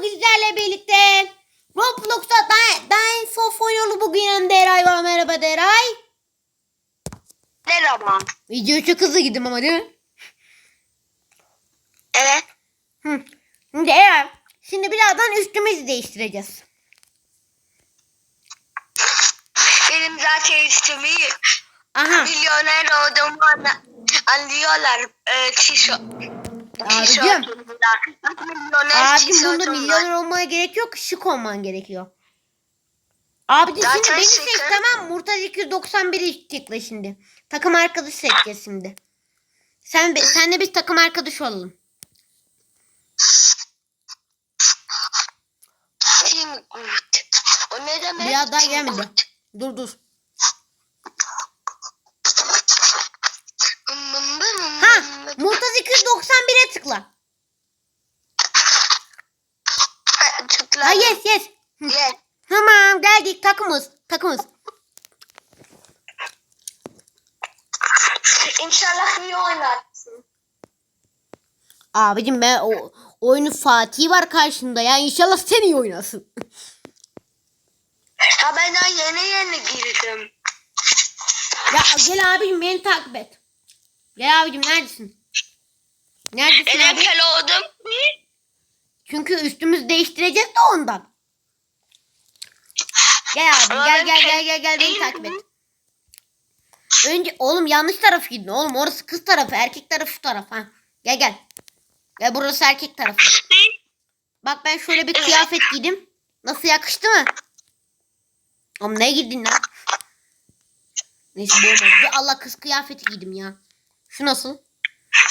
bugün sizlerle birlikte Roblox'ta Dine Soft oynuyoruz bugün yanımda Eray var. Merhaba Eray. Merhaba. Video çok hızlı gidim ama değil mi? Evet. Hı. Şimdi Eray. Şimdi birazdan üstümüzü değiştireceğiz. Benim zaten üstümü Aha. milyoner olduğumu anlıyorlar. Ee, tişört. Abicim. Abicim bunda milyoner olmaya gerek yok. Şık olman gerekiyor. Abicim Zaten şimdi beni şıkım. seç tamam. Murtaza 291'i tıkla şimdi. Takım arkadaşı seçeceğiz şimdi. Sen be- senle biz takım arkadaşı olalım. Team good. O ne demek? Biraz daha gelmedi. Dur dur. Ha, Murtaza 291'e tıkla. Ha, Tıkladım. Ha yes yes. Yes. Tamam geldik takımız. Takımız. İnşallah iyi oynarsın. Abicim ben o oyunu Fatih var karşında ya. İnşallah sen iyi oynasın. Ha ben daha yeni yeni girdim. ya gel abicim beni takip et. Gel abicim neredesin? Neredesin Neden abi? kel oldum? Çünkü üstümüzü değiştireceğiz de ondan. Gel abi Ama gel ben gel gel gel gel beni takip et. Önce oğlum yanlış taraf gidin oğlum orası kız tarafı erkek tarafı şu taraf ha. Gel gel. Gel burası erkek tarafı. Bak ben şöyle bir kıyafet giydim. Nasıl yakıştı mı? Oğlum ne giydin lan? Neyse bu olmadı. Bir Allah kız kıyafeti giydim ya. Şu nasıl?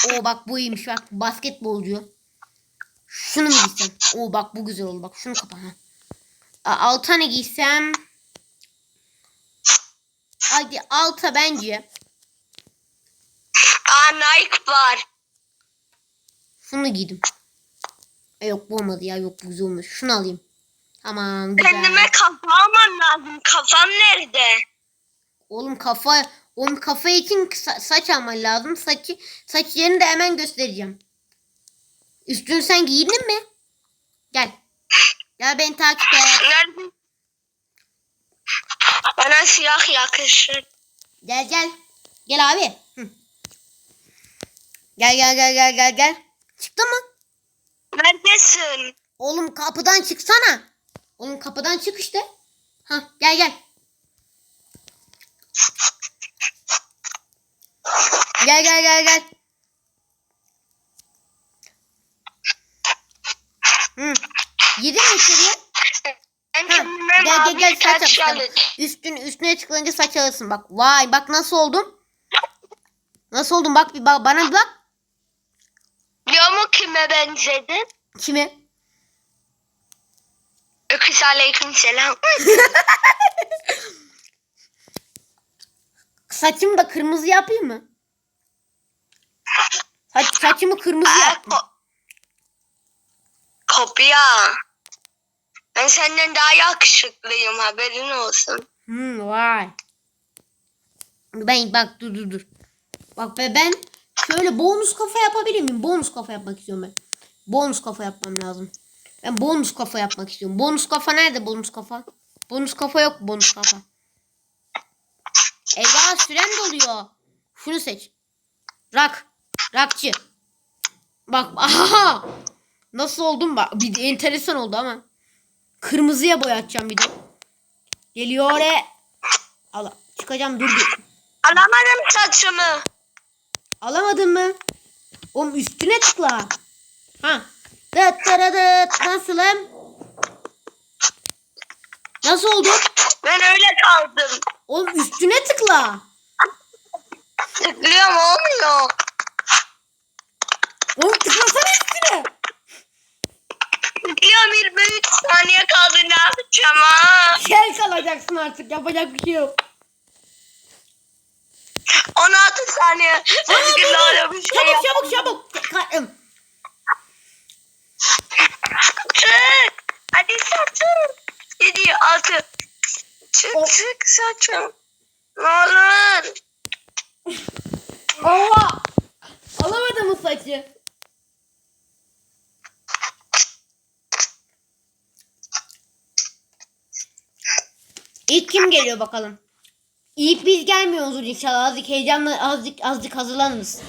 Oo bak bu iyiymiş bak. Basketbolcu. Şunu mu giysem? Oo bak bu güzel oldu. Bak şunu kapa. Ha. Alta ne giysem? Hadi alta bence. Aa Nike var. Şunu giydim. E, yok bu olmadı ya. Yok bu güzel olmuş. Şunu alayım. Tamam güzel. Kendime kafa almam lazım. Kafam nerede? Oğlum kafa oğlum kafa için sa- saç alman lazım. Saçı saç yerini de hemen göstereceğim. Üstünü sen giyindin mi? Gel. Gel beni takip et. Nerede? Bana siyah yakışır. Gel gel. Gel abi. Hı. Gel gel gel gel gel gel. Çıktı mı? Neredesin? Oğlum kapıdan çıksana. Oğlum kapıdan çık işte. Ha gel gel. Gel gel gel gel. Hı. Girdin mi içeriye? Ha, gel gel gel saç alayım. Üstün üstüne tıklayınca saç alırsın bak. Vay bak nasıl oldum? Nasıl oldum bak bir bak bana bir bak. Biliyor mu kime benzedin? Kime? Öküz aleyküm selam. Saçımı da kırmızı yapayım mı? Saç, saçımı kırmızı Aa, yaptım. ko- kopya. Ben senden daha yakışıklıyım haberin olsun. Hmm, vay. Ben bak dur dur dur. Bak be ben şöyle bonus kafa yapabilir miyim? Bonus kafa yapmak istiyorum ben. Bonus kafa yapmam lazım. Ben bonus kafa yapmak istiyorum. Bonus kafa nerede bonus kafa? Bonus kafa yok bonus kafa. Eyvah süren doluyor. Şunu seç. Rak. Rakçı. Bak aha. Nasıl oldum bak. Bir enteresan oldu ama. Kırmızıya boyatacağım bir de. Geliyor oraya. Allah. Çıkacağım dur bir. Alamadım saçımı. Alamadın mı? Oğlum üstüne tıkla. Ha. Dıt tırıdıt. Nasılım? Nasıl oldu? Ben öyle kaldım. Oğlum üstüne tıkla. Tıklıyorum olmuyor. Oğlum tıklasana üstüne. Tıklıyorum 23 saniye kaldı ne yapacağım ha? Gel kalacaksın artık. Yapacak bir şey yok. 16 saniye. Aa, dur, dur. bir şey Çabuk çabuk çabuk. Im. Çık. Hadi saçım. 7 6. Çık O- çık saçım. Ne olur. Allah. Alamadım mı saçı? İlk kim geliyor bakalım. İlk biz gelmiyoruzdur inşallah. Azıcık heyecanla azıcık azıcık hazırlanırız.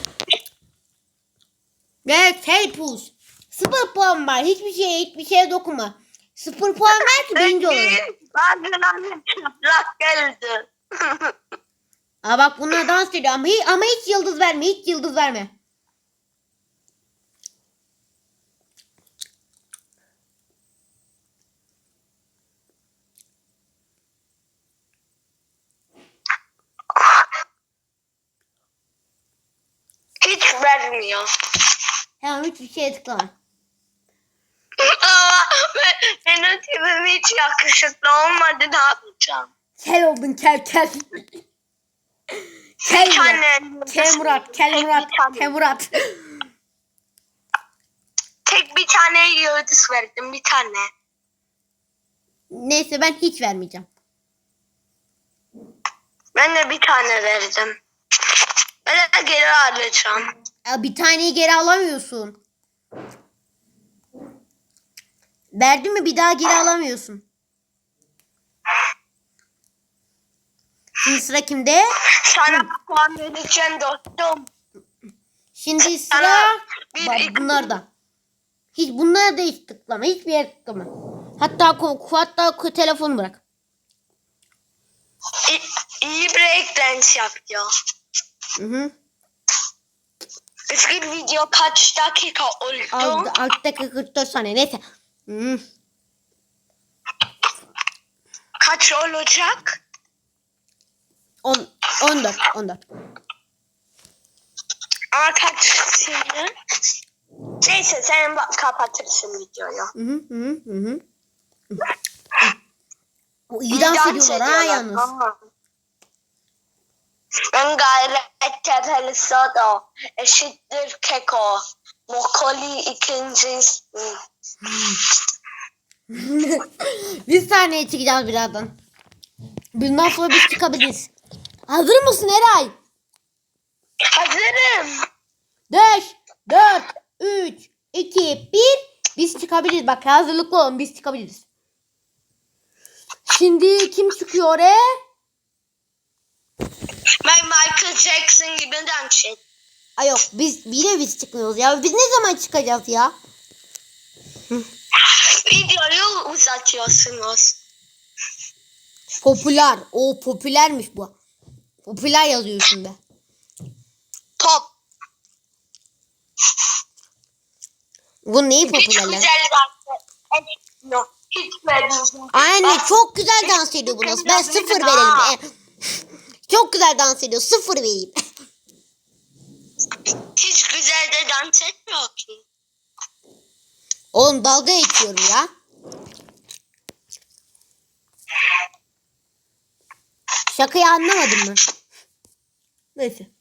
Evet hey pus. Sıfır puan var. Hiçbir şeye hiçbir şeye dokunma. Sıfır puan ver ki birinci çıplak geldi. Aa bak bunlar dans ediyor ama hiç, ama hiç yıldız verme. Hiç yıldız verme. Hiç Tamam hiçbir şeye tıklama. Ama be- benim tipim hiç yakışıklı olmadı. Ne yapacağım? Kel oldun kel kel. kel Murat. tane. Kel Murat. Kel Murat. Kel Murat. Tek bir tane yıldız verdim. Bir tane. Neyse ben hiç vermeyeceğim. Ben de bir tane verdim. Ben de geri alacağım. Ya bir taneyi geri alamıyorsun. Verdin mi bir daha geri alamıyorsun. Şimdi sıra kimde? Sana puan vereceğim dostum. Şimdi sıra Bak bunlarda. Hiç bunlara da hiç tıklama. Hiçbir yere tıklama. Hatta hatta telefonu bırak. İ- iyi breakdance yapıyor. Hı hı. Eski video kaç dakika oldu? Alt, alt dakika 44 saniye. Neyse. Hı. Kaç olacak? On, 14. 14. Ama kaç şimdi? Neyse sen bak- kapatırsın videoyu. Hı hı hı hı. hı. İyi dans ediyorlar ha yalnız. Ama. Ben gayret tepeli soda eşittir keko. Mokoli ikinci bir saniye çıkacağız birazdan. Bundan sonra biz çıkabiliriz. Hazır mısın Eray? Hazırım. 5, 4, 3, 2, 1. Biz çıkabiliriz. Bak hazırlıklı olun biz çıkabiliriz. Şimdi kim çıkıyor oraya? Ben Michael Jackson gibi dans et. Ay yok biz yine biz çıkmıyoruz ya. Biz ne zaman çıkacağız ya? Videoyu uzatıyorsunuz. Popüler. O popülermiş bu. Popüler yazıyor üstünde. Pop. Bu neyi Hiç popüler lan? güzel dans etmiyor. Hiç. Anne çok güzel dans ediyor bu nasıl? Ben sıfır verelim. Çok güzel dans ediyor. Sıfır vereyim. Hiç güzel de dans etmiyor ki. Oğlum dalga geçiyorum ya. Şakayı anlamadın mı? Neyse.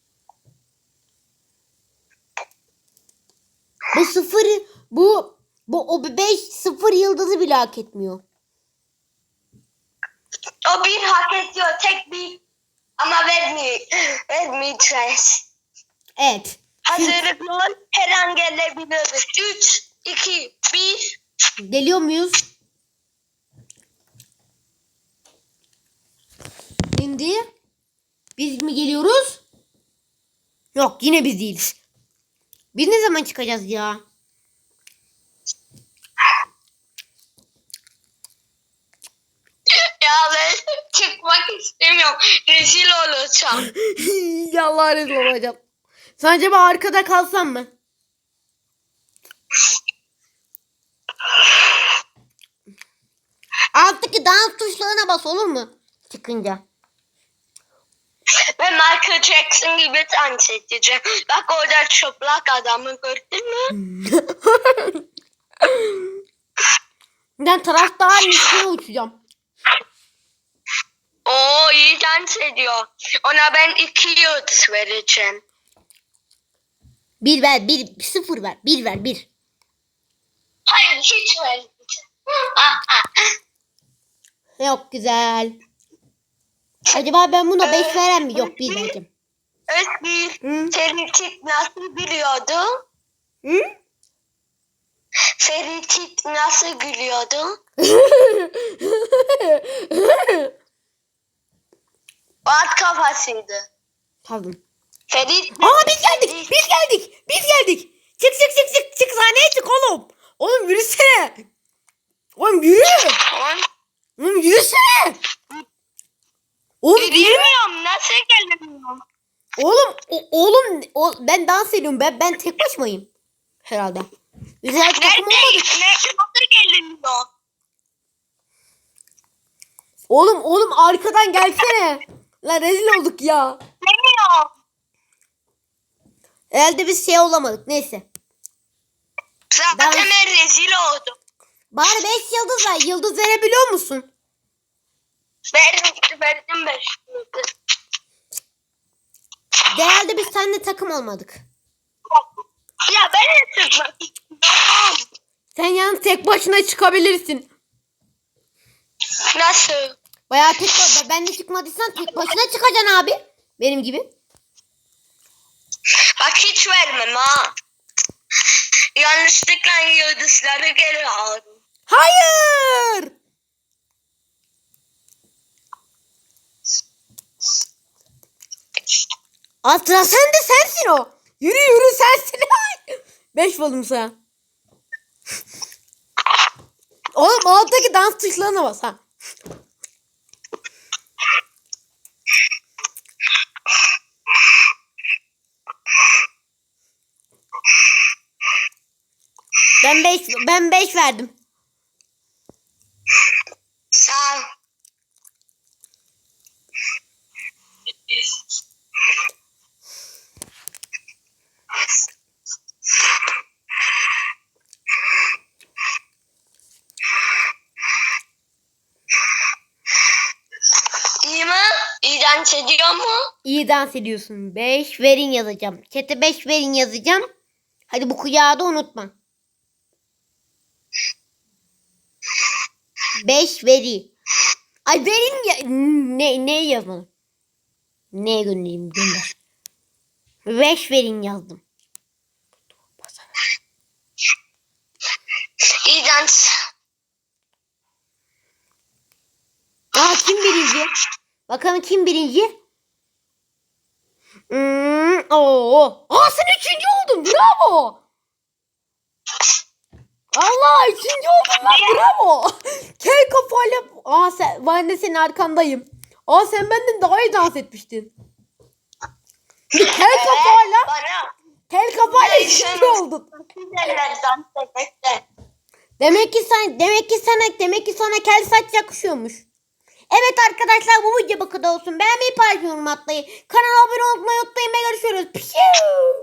Bu sıfır bu bu o beş sıfır yıldızı bile hak etmiyor. O bir hak ediyor. Tek bir ama vermiyor. Vermeyeceğiz. Evet. Hazırlıklı ol. Her an gelebiliriz. 3, 2, 1. Geliyor muyuz? Şimdi biz mi geliyoruz? Yok yine biz değiliz. Biz ne zaman çıkacağız ya? Ya ben çıkmak istemiyorum. Rezil olacağım. ya Allah rezil olacağım. Sen acaba arkada kalsam mı? Alttaki dans tuşlarına bas olur mu? Çıkınca. Ben Michael Jackson gibi dans edeceğim. Bak orada çıplak adamı gördün mü? Ben taraftarın üstüne uçacağım. Dans ediyor. Ona ben iki yıldız vereceğim. Bir ver, bir sıfır ver, bir ver, bir. Hayır hiç vermeyeceğim. Ah, ah. Yok güzel. Acaba ben buna 5 veren mi? Yok 1 vereceğim. Özgür, Hı? Feritit nasıl gülüyordu? Hı? Feritit nasıl gülüyordu? At kafasıydı. Pardon. Ferit. Aa biz geldik. Ferit. Biz geldik. Biz geldik. Çık çık çık çık. Çık sahneye çık oğlum. Oğlum yürüsene. Oğlum yürü. Oğlum, yürüsene. Oğlum yürü. Bilmiyorum nasıl geldim. Oğlum o- oğlum o, ben dans ediyorum. Ben ben tek başımayım. Herhalde. Güzel takım Nerede? olmadık. Ne, nasıl geldin o? Oğlum oğlum arkadan gelsene. Lan rezil olduk ya. Bilmiyorum. Herhalde biz şey olamadık. Neyse. Zaten Ben- ben rezil oldum. Bari 5 yıldız ver. Yıldız verebiliyor musun? Verdim, verdim beş yıldız. Herhalde biz seninle takım olmadık. Ya ben de istiyorum. Sen yalnız tek başına çıkabilirsin. Nasıl? Bayağı tek ben de çıkmadıysan tek başına çıkacaksın abi. Benim gibi. Bak hiç vermem ha. Yanlışlıkla yıldızları geri aldım. Hayır. Asla sen de sensin o. Yürü yürü sensin. Beş buldum sana. Oğlum alttaki dans tuşlarına bas ha. Ben beş, ben beş verdim. Sağ ol. İyi mi? İyi dans ediyor mu? İyi dans ediyorsun. 5 verin yazacağım. Çete 5 verin yazacağım. Hadi bu kuyağı da unutma. 5 veri. Ay verin ya. Ne, ne yazmadım? Ne göndereyim gönder. 5 verin yazdım. Dans. Aa kim birinci? Bakalım kim birinci? Hmm, oo. Aa sen üçüncü oldun. Bravo. Allah üçüncü oldun lan bravo. Kel kafayla. Aa sen, ben de senin arkandayım. Aa sen benden daha iyi dans etmiştin. Kel kafayla. Bana. Kel kafayla üçüncü oldun. Demek ki sen demek ki sana demek ki sana kel saç yakışıyormuş. Evet arkadaşlar bu video bu kadar olsun. Beğenmeyi paylaşmayı unutmayın. Kanala abone olmayı unutmayın. Ve görüşürüz. Pişiu.